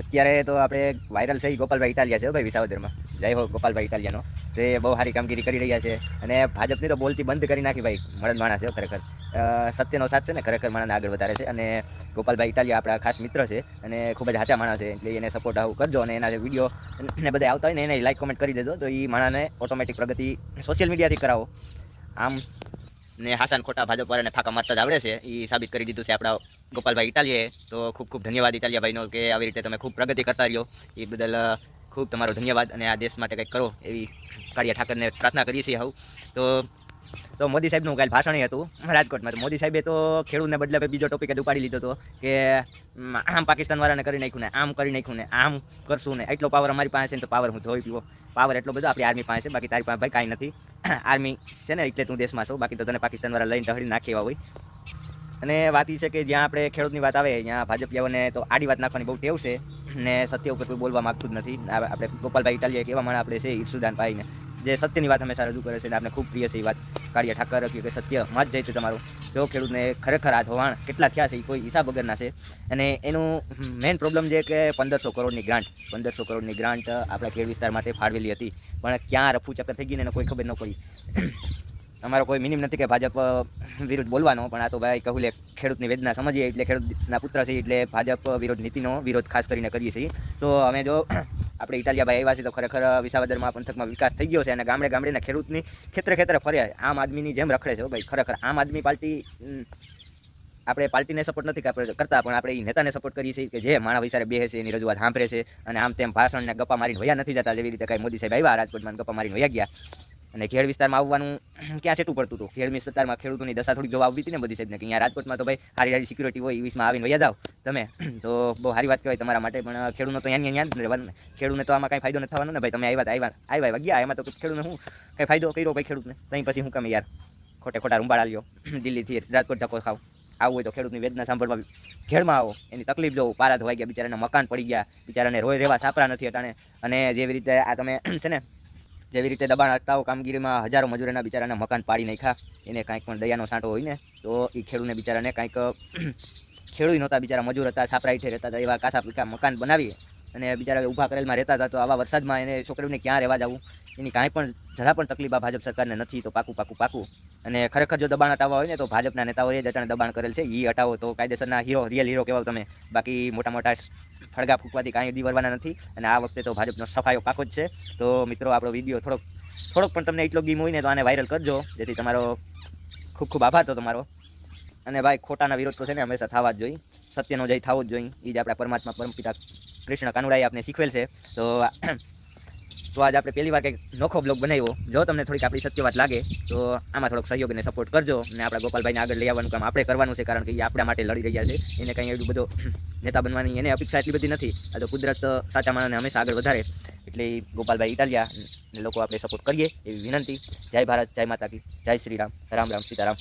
અત્યારે તો આપણે વાયરલ છે ગોપાલભાઈ ઇટાલિયા છે ભાઈ વિસાવદરમાં. જય હો ગોપાલભાઈ ઇટાલિયાનો. તે બહુ સારી કામગીરી કરી રહ્યા છે અને ભાજપની તો બોલતી બંધ કરી નાખી ભાઈ, મળદ માણસ છે ખરેખર. સત્યનો સાથ છે ને ખરેખર માણસને આગળ વધારે છે અને ગોપાલભાઈ ઇટાલિયા આપણા ખાસ મિત્ર છે અને ખૂબ જ હાચા માણસ છે, એટલે એને સપોર્ટ આવું કરજો અને એના જે વીડિયો ને બધા આવતા હોય ને એને લાઈક કોમેન્ટ કરી દેજો તો એ માણસને ઓટોમેટિક પ્રગતિ સોશિયલ મીડિયાથી કરાવો. આમ ને હાસાન ખોટા ભાજપ વાળાને ફાંકા મારતા જ આવડે છે. એ સાબિત કરી દીધું છે આપણા ગોપાલભાઈ ઇટાલીએ. તો ખૂબ ખૂબ ધન્યવાદ ઇટાલિયાભાઈનો કે આવી રીતે તમે ખૂબ પ્રગતિ કરતા રહ્યો. એ બદલ ખૂબ તમારો ધન્યવાદ અને આ દેશ માટે કંઈક કરો એવી કાળિયા ઠાકરને પ્રાર્થના કરીએ છીએ હું તો તો મોદી સાહેબનું કાલે ભાષણ હતું, રાજકોટમાં. મોદી સાહેબે તો ખેડૂતને બદલે બીજો ટોપિક ઉપાડી લીધો હતો કે આમ પાકિસ્તાન વાળાને કરી નાખ્યું ને, આમ કરી નાખ્યું ને, આમ કરશું ને. એટલો પાવર અમારી પાસે છે તો પાવર હું ધોઈ પીવો. પાવર એટલો બધો આપણી આર્મી પાસે બાકી તારી પાસે ભાઈ કાંઈ નથી. આર્મી છે ને એટલે તું દેશમાં છો, બાકી તો તને પાકિસ્તાન વાળા લઈને ટહડી નાખી એવા હોય. અને વાત એ છે કે જ્યાં આપણે ખેડૂતની વાત આવે ત્યાં ભાજપિયાઓને તો આડી વાત નાખવાની બહુ ટેવ છે ને સત્ય ઉપર કોઈ બોલવા માંગતું જ નથી. આપણે ગોપાલભાઈ ઇટાલિયા કેવા માણસ આપણે છે ઈર્ષુદાન ભાઈને જે સત્યની વાત હંમેશા રજૂ કરે છે અને આપણે ખૂબ પ્રિય છે એ વાત. કાળિયા ઠાકર કે સત્યમાં જ જઈ તમારું. જો ખેડૂતને ખરેખર આ ધોવાણ કેટલા થયા છે એ કોઈ હિસાબ વગરના છે. અને એનું મેઇન પ્રોબ્લેમ છે કે પંદરસો કરોડની ગ્રાન્ટ પંદરસો કરોડની ગ્રાન્ટ આપણા ખેડ વિસ્તાર માટે ફાળવેલી હતી. પણ ક્યાં રફુ ચક્કર થઈ ગઈ ને એને કોઈ ખબર ન પડી. અમારો કોઈ મિનિમ નથી કે ભાજપ વિરુદ્ધ બોલવાનો, પણ આ તો ભાઈ કહું લે, ખેડૂતની વેદના સમજીએ એટલે ખેડૂતના પુત્ર છે એટલે ભાજપ વિરોધ નીતિનો વિરોધ ખાસ કરીને કરીએ છીએ. તો અમે જો આપણે ઇટાલિયાભાઈ આવ્યા છે તો ખરેખર વિસાવદરમાં પંથકમાં વિકાસ થઈ ગયો છે અને ગામડે ગામડે ને ખેડૂતની ખેતરે ખેતરે ફર્યા આમ આદમીની જેમ રખડે છે ભાઈ, ખરેખર આમ આદમી પાર્ટી આપણે પાર્ટીને સપોર્ટ નથી કરતા પણ આપણે એ નેતાને સપોર્ટ કરીએ છીએ કે જે માણા વિચારે બેસે છે, એની રજૂઆત સાંભળે છે અને આમ તેમ ભાષણને ગપ્પા મારીને વયા નથી જતા, જેવી રીતે કાંઈ મોદી સાહેબ આવ્યા, રાજકોટમાં ગપ્પા મારીને વયા ગયા. અને ખેડ વિસ્તારમાં આવવાનું ક્યાં સેટું પડતું હતું? ખેડ વિસ્તારમાં ખેડૂતોની દશા થોડી જોવા આવતી હતી ને બધી સાહેબને કે અહીંયા રાજકોટમાં તો ભાઈ સારી સારી સિક્યુરિટી હોય એ આવીને વયા જાઓ તમે. તો બહુ સારી વાત કહેવાય તમારા માટે, પણ ખેડૂતો તો અહીંયા અહીંયા જ રહેવાનું ખેડૂતને તો આમાં કાંઈ ફાયદો નથી થવાનો ને ભાઈ. તમે આવ્યા આવ્યા આવ્યા ગયા, એમાં તો ખેડૂતને શું કાંઈ ફાયદો કર્યો ભાઈ ખેડૂતને? ત્યાં પછી હું કામ યાર? ખોટે ખોટા રૂંબાડા લ્યો દિલ્હીથી રાજકોટ ધક્કો ખાવ. આવું હોય તો ખેડૂતની વેદના સાંભળવા ઘેડમાં આવો. એની તકલીફ જોવો. પારા ધોવાઈ ગયા, બિચારાના મકાન પડી ગયા. બિચારાને રોય રહેવા સાપરા નથી અટાણે. અને જેવી રીતે આ તમે છે ને જેવી રીતે દબાણ હટાવો કામગીરીમાં હજારો મજૂરોના બિચારાને મકાન પાડી નાખ્યા. એને કાંઈક પણ દયાનો સાંટો હોય ને, તો એ ખેડૂને બિચારાને કાંઈક ખેડૂત નહોતા, બિચારા મજૂર હતા સાપરા હેઠે રહેતા હતા, એવા કાસા પીકા મકાન બનાવી અને બિચારા ઊભા કરેલમાં રહેતા હતા, તો આવા વરસાદમાં એને છોકરીઓને ક્યાં રહેવા જવું? એની કાંઈ પણ, જરા પણ તકલીફ આ ભાજપ સરકારને નથી, તો પાકું પાકું પાકું. અને ખરેખર જો દબાણ હટાવવા હોય ને, તો ભાજપના નેતાઓએ જ દબાણ કરેલ છે. એ હટાવો તો કાયદેસરના હીરો, રિયલ હીરો કહેવાય તમે. બાકી મોટા મોટા ફળગા ફૂંકવાથી કાંઈ દીવરવાના નથી અને આ વખતે તો ભાજપનો સફાયો પાકો જ છે. તો મિત્રો, આપણો વીડિયો થોડોક થોડોક પણ તમને એટલો ગીમ હોય ને તો આને વાયરલ કરજો. જેથી તમારો ખૂબ ખૂબ આભાર તો તમારો. અને ભાઈ, ખોટાના વિરોધ તો છે ને હંમેશા થવા જ જોઈએ. સત્યનો જય થવો જ જોઈએ. એ જ આપણા પરમાત્મા પરમપિતા કૃષ્ણ કાનુડાએ આપણે શીખવેલ છે. તો તો આજ આપણે પહેલી વાર કંઈક નોખો બ્લોગ બનાવ્યો. જો તમને થોડીક આપણી સત્ય વાત લાગે, તો આમાં થોડોક સહયોગ અને સપોર્ટ કરજો અને આપણા ગોપાલભાઈને આગળ લઈ આવવાનું કામ આપણે કરવાનું છે, કારણ કે એ આપણા માટે લડી રહ્યા છે. એને કંઈ એવું બધો નેતા બનવાની એને અપેક્ષા એટલી બધી નથી. આ તો કુદરત સાચા માણસને હંમેશા આગળ વધારે. એટલે ગોપાલભાઈ ઇટાલિયા લોકો આપણે સપોર્ટ કરીએ એવી વિનંતી. જય ભારત, જય માતા કી જય શ્રી રામ. રામ રામ, સીતારામ.